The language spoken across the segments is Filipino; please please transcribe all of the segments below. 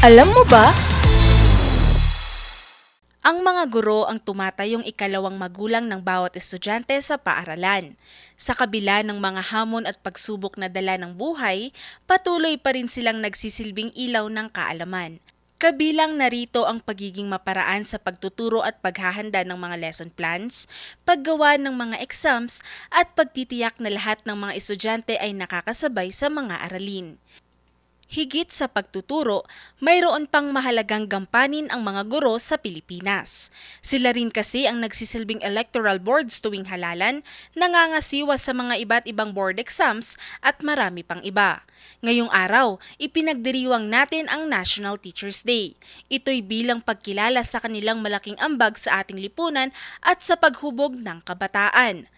Alam mo ba? Ang mga guro ang tumatayong ikalawang magulang ng bawat estudyante sa paaralan. Sa kabila ng mga hamon at pagsubok na dala ng buhay, patuloy pa rin silang nagsisilbing ilaw ng kaalaman. Kabilang narito ang pagiging maparaan sa pagtuturo at paghahanda ng mga lesson plans, paggawa ng mga exams, at pagtitiyak na lahat ng mga estudyante ay nakakasabay sa mga aralin. Higit sa pagtuturo, mayroon pang mahalagang gampanin ang mga guro sa Pilipinas. Sila rin kasi ang nagsisilbing electoral boards tuwing halalan, nangangasiwa sa mga iba't ibang board exams at marami pang iba. Ngayong araw, ipinagdiriwang natin ang National Teachers Day. Ito'y bilang pagkilala sa kanilang malaking ambag sa ating lipunan at sa paghubog ng kabataan.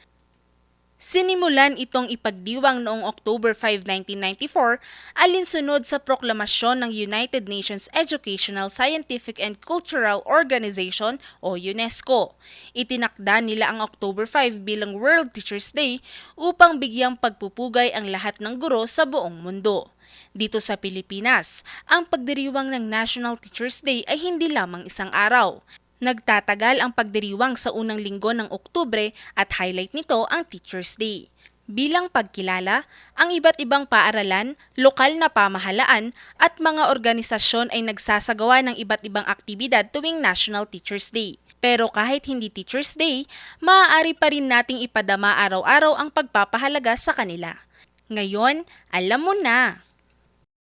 Sinimulan itong ipagdiwang noong October 5, 1994, alinsunod sa proklamasyon ng United Nations Educational, Scientific and Cultural Organization o UNESCO. Itinakda nila ang October 5 bilang World Teachers Day upang bigyang pagpupugay ang lahat ng guro sa buong mundo. Dito sa Pilipinas, ang pagdiriwang ng National Teachers Day ay hindi lamang isang araw. Nagtatagal ang pagdiriwang sa unang linggo ng Oktubre at highlight nito ang Teachers Day. Bilang pagkilala, ang iba't ibang paaralan, lokal na pamahalaan at mga organisasyon ay nagsasagawa ng iba't ibang aktibidad tuwing National Teachers Day. Pero kahit hindi Teachers Day, maaari pa rin nating ipadama araw-araw ang pagpapahalaga sa kanila. Ngayon, alam mo na!